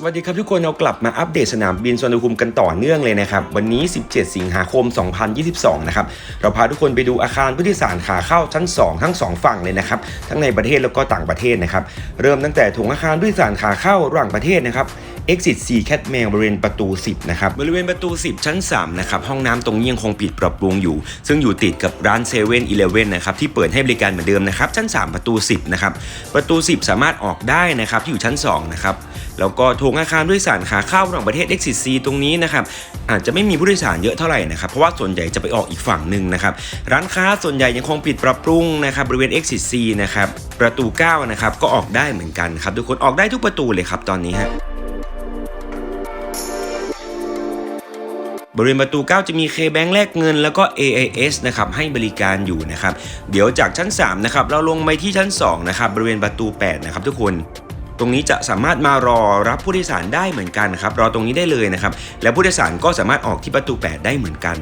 สวัสดีครับทุกคนเรากลับมาอัปเดตสนามบินสุวรรณภูมิกันต่อเนื่องเลยนะครับ วันนี้ 17 สิงหาคม 2022 นะครับ เราพาทุกคนไปดูอาคารผู้โดยสารขาเข้าชั้น 2 ทั้ง 2 ฝั่งเลยนะครับ ทั้งในประเทศแล้วก็ต่างประเทศนะครับ เริ่มตั้งแต่ถงอาคารผู้โดยสารขาเข้าระหว่างประเทศนะครับ Exit C Cat Mail บริเวณประตู 10 นะครับ บริเวณประตู 10 ชั้น 3 นะครับ ห้องน้ำตรงนี้ยังคงปิดปรับปรุงอยู่ ซึ่งอยู่ติดกับร้าน7 e เ e ่ e อนะครับ ที่เปิดให้บริการเหมือนเดิมนะครับ ชั้น 3 ประตู 10 นะครับ ประตู 10 สามารถออกได้นะครับที่อยู่ชั้น 2 นะครับ แล้วก็โถงอาคารผู้โดยสารขาเข้าระหว่างประเทศ Exit C ตรงนี้นะครับอาจจะไม่มีผู้โดยสารเยอะเท่าไหร่นะครับเพราะว่าส่วนใหญ่จะไปออกอีกฝั่งหนึ่งนะครับร้านค้าส่วนใหญ่ยังคงปิดปรับปรุงนะครับบริเวณ Exit C นะครับประตู9นะครับก็ออกได้เหมือนกันครับทุกคนออกได้ทุกประตูเลยครับตอนนี้ฮะบริเวณประตู 9 จะมี K-Bank แลกเงินแล้วก็ AIS นะครับให้บริการอยู่นะครับ เดี๋ยวจากชั้น 3 นะครับ เราลงไปที่ชั้น 2 นะครับ บริเวณประตู 8 นะครับทุกคน ตรงนี้จะสามารถมารอรับผู้โดยสารได้เหมือนกันนะครับรอตรงนี้ได้เลยนะครับแล้วผู้โดยสารก็สามารถออกที่ประตู 8 ได้เหมือนกัน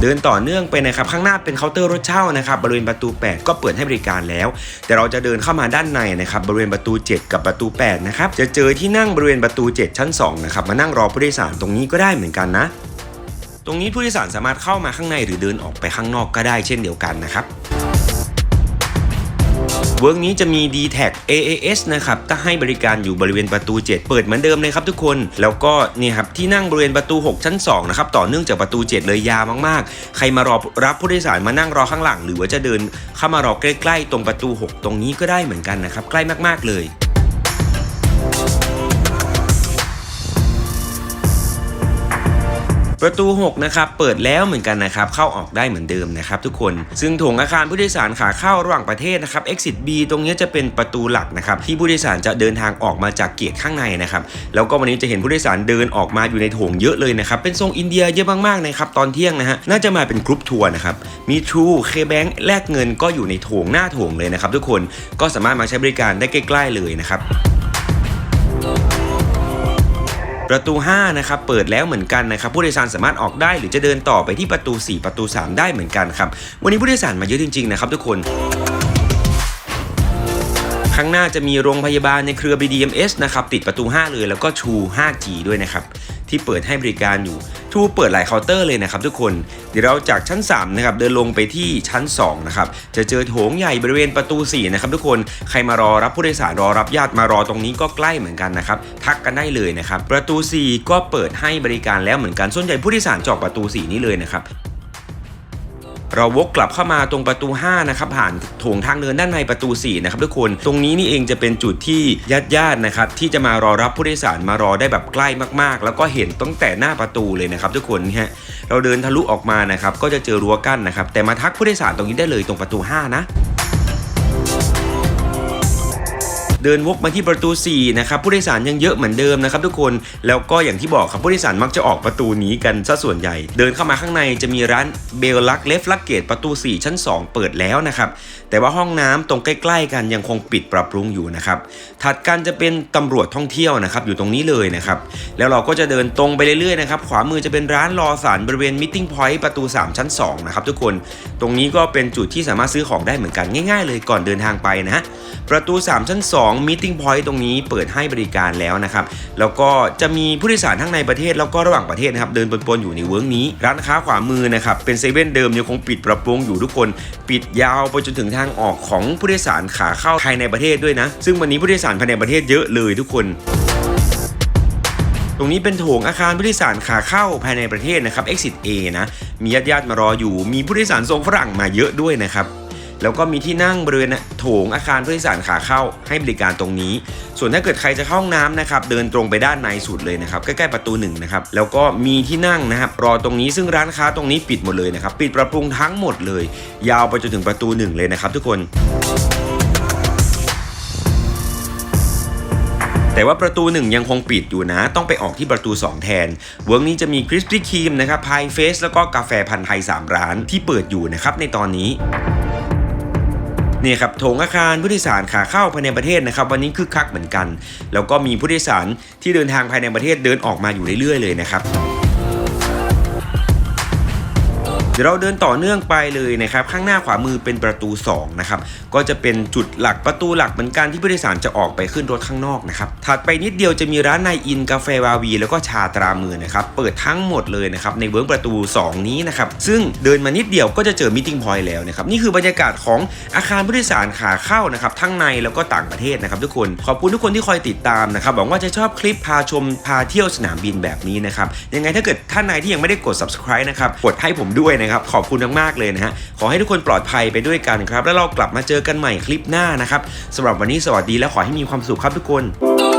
เดินต่อเนื่องไปนะครับข้างหน้าเป็นเคาน์เตอร์รถเช่านะครับบริเวณประตู 8 ก็เปิดให้บริการแล้ว แต่เราจะเดินเข้ามาด้านในนะครับบริเวณประตู 7 กับประตู8นะครับจะเจอที่นั่งบริเวณประตู 7 ชั้น2นะครับมานั่งรอผู้โดยสารตรงนี้ก็ได้เหมือนกันนะ ตรงนี้ผู้โดยสารสามารถเข้ามาข้างในหรือเดินออกไปข้างนอกก็ได้เช่นเดียวกันนะครับ เวิร์กนี้จะมี d t แท AAS นะครับก็ให้บริการอยู่บริเวณประตู 7 เปิดเหมือนเดิมเลยครับทุกคน แล้วก็เนี่ยครับที่นั่งบริเวณประตู 6 ชั้น2นะครับต่อเนื่องจากประตู 7 เลยยาวมากๆ ใครมารอรับผู้โดยสารมานั่งรอข้างหลัง หรือว่าจะเดินเข้ามารอใกล้ๆ ตรงประตู 6 ตรงนี้ก็ได้เหมือนกันนะครับใกล้มากๆเลย ประตู 6 นะครับ เปิดแล้วเหมือนกันนะครับ เข้าออกได้เหมือนเดิมนะครับทุกคน ซึ่งโถงอาคารผู้โดยสารขาเข้าระหว่างประเทศนะครับ exit B ตรงนี้จะเป็นประตูหลักนะครับ ที่ผู้โดยสารจะเดินทางออกมาจากเกตข้างในนะครับ แล้วก็วันนี้จะเห็นผู้โดยสารเดินออกมาอยู่ในโถงเยอะเลยนะครับ เป็นทรงอินเดียเยอะมากๆนะครับตอนเที่ยงนะฮะ น่าจะมาเป็นกรุ๊ปทัวร์นะครับ มี True K-Bank แลกเงินก็อยู่ในโถงหน้าโถงเลยนะครับทุกคน ก็สามารถมาใช้บริการได้ใกล้ ๆเลยนะครับ ประตู 5 นะครับ เปิดแล้วเหมือนกันนะครับ ผู้โดยสารสามารถออกได้หรือจะเดินต่อไปที่ประตู 4 ประตู 3 ได้เหมือนกันครับ วันนี้ผู้โดยสารมาเยอะจริงๆนะครับทุกคน ข้างหน้าจะมีโรงพยาบาลในเครือ BDMS นะครับติดประตู 5 เลย แล้วก็ True 5G ด้วยนะครับที่เปิดให้บริการอยู่ True เปิดหลายเคาน์เตอร์เลยนะครับทุกคน เดี๋ยวเราจากชั้น3นะครับเดินลงไปที่ชั้น2นะครับจะเจอโถงใหญ่บริเวณประตู4นะครับทุกคนใครมารอรับผู้โดยสารรอรับญาติมารอตรงนี้ก็ใกล้เหมือนกันนะครับทักกันได้เลยนะครับประตู 4 ก็เปิดให้บริการแล้วเหมือนกันส่วนใหญ่ผู้โดยสารจอกประตู 4 นี้เลยนะครับ เราวกกลับเข้ามาตรงประตู 5 นะครับ ผ่านโถงทางเดินด้านในประตู 4 นะครับทุกคน ตรงนี้นี่เองจะเป็นจุดที่ญาติญาตินะครับ ที่จะมารอรับผู้โดยสารมารอได้แบบใกล้มากๆ แล้วก็เห็นตั้งแต่หน้าประตูเลยนะครับทุกคนฮะเราเดินทะลุออกมานะครับก็จะเจอรั้วกั้นนะครับแต่มาทักผู้โดยสารตรงนี้ได้เลยตรงประตู 5 นะ เดินวกมาที่ประตู 4 นะครับ ผู้โดยสารยังเยอะเหมือนเดิมนะครับทุกคนแล้วก็อย่างที่บอกครับผู้โดยสารมักจะออกประตูนี้กันซะส่วนใหญ่ เดินเข้ามาข้างในจะมีร้านเบลลักเลฟลักเกตประตู 4 ชั้น 2 เปิดแล้วนะครับแต่ว่าห้องน้ำตรงใกล้ ๆ กันยังคงปิดปรับปรุงอยู่นะครับถัดกันจะเป็นตำรวจท่องเที่ยวนะครับอยู่ตรงนี้เลยนะครับแล้วเราก็จะเดินตรงไปเรื่อยๆนะครับขวามือจะเป็นร้านรอสารบริเวณมิ e พอยต์ประตู 3 ชั้น2นะครับทุกคนตรงนี้ก็เป็นจุดที่สามารถซื้อของได้เหมือนกันง่าย ๆ เลยก่อนเดินทางไปนะฮะประตู 3 ชั้น 2 Meeting Point ตรงนี้เปิดให้บริการแล้วนะครับแล้วก็จะมีผู้โดยสารทั้งในประเทศแล้วก็ระหว่างประเทศนะครับเดินปนๆอยู่ในเวิร์กนี้ ร้านค้าขวามือนะครับเป็นเซเว่นเดิมยังคงปิดปรับปรุงอยู่ทุกคน ปิดยาวไปจนถึงทางออกของผู้โดยสารขาเข้าภายในประเทศด้วยนะ ซึ่งวันนี้ผู้โดยสารภายในประเทศเยอะเลยทุกคนตรงนี้เป็นโถงอาคารผู้โดยสารขาเข้าภายในประเทศนะครับ Exit A นะ มีญาติญาติมารออยู่ มีผู้โดยสารทรงฝรั่งมาเยอะด้วยนะครับ แล้วก็มีที่นั่งบริเวณโถงอาคารผู้โดยสารขาเข้าให้บริการตรงนี้ ส่วนถ้าเกิดใครจะเข้าห้องน้ำนะครับ เดินตรงไปด้านในสุดเลยนะครับ ใกล้ๆประตูหนึ่งนะครับ แล้วก็มีที่นั่งนะครับ รอตรงนี้ซึ่งร้านค้าตรงนี้ปิดหมดเลยนะครับ ปิดปรับปรุงทั้งหมดเลย ยาวไปจนถึงประตูหนึ่งเลยนะครับทุกคนแต่ว่าประตูหนึ่งยังคงปิดอยู่นะ ต้องไปออกที่ประตู 2 แทน เวิร์กนี้จะมีคริสปี้ครีมนะครับพายเฟสแล้วก็กาแฟพันธุ์ไทย 3 ร้านที่เปิดอยู่นะครับในตอนนี้ นี่ครับโถงอาคารผู้โดยสารขาเข้าภายในประเทศนะครับวันนี้คึกคักเหมือนกัน แล้วก็มีผู้โดยสารที่เดินทางภายในประเทศเดินออกมาอยู่เรื่อยๆเลยนะครับ เดี๋ยวเราเดินต่อเนื่องไปเลยนะครับข้างหน้าขวามือเป็นประตู2นะครับก็จะเป็นจุดหลักประตูหลักเหมือนกันที่ผู้โดยสารจะออกไปขึ้นรถข้างนอกนะครับถัดไปนิดเดียวจะมีร้านนายอินกาแฟวาวี แล้วก็ชาตรามือนะครับเปิดทั้งหมดเลยนะครับในเวิร์กประตู 2 นี้นะครับซึ่งเดินมานิดเดียวก็จะเจอมิ e พอยต์แล้วนะครับนี่คือบรรยากาศของอาคารผู้โดยสารขาเข้านะครับทั้งในแล้วก็ต่างประเทศนะครับทุกคนขอบคุณทุกคนที่คอยติดตามนะครับหวังว่าจะชอบคลิปพาชมพาเที่ยวสนามบินแบบนี้นะครับยังไงถ้าเกิดท่านใดที่ยังไม่ได้กด subscribe นะครับกดให้ผมด้วยนะครับขอบคุณมากๆเลยนะฮะขอให้ทุกคนปลอดภัยไปด้วยกันครับ แล้วเรากลับมาเจอกันใหม่คลิปหน้านะครับสำหรับวันนี้สวัสดีและขอให้มีความสุขครับทุกคน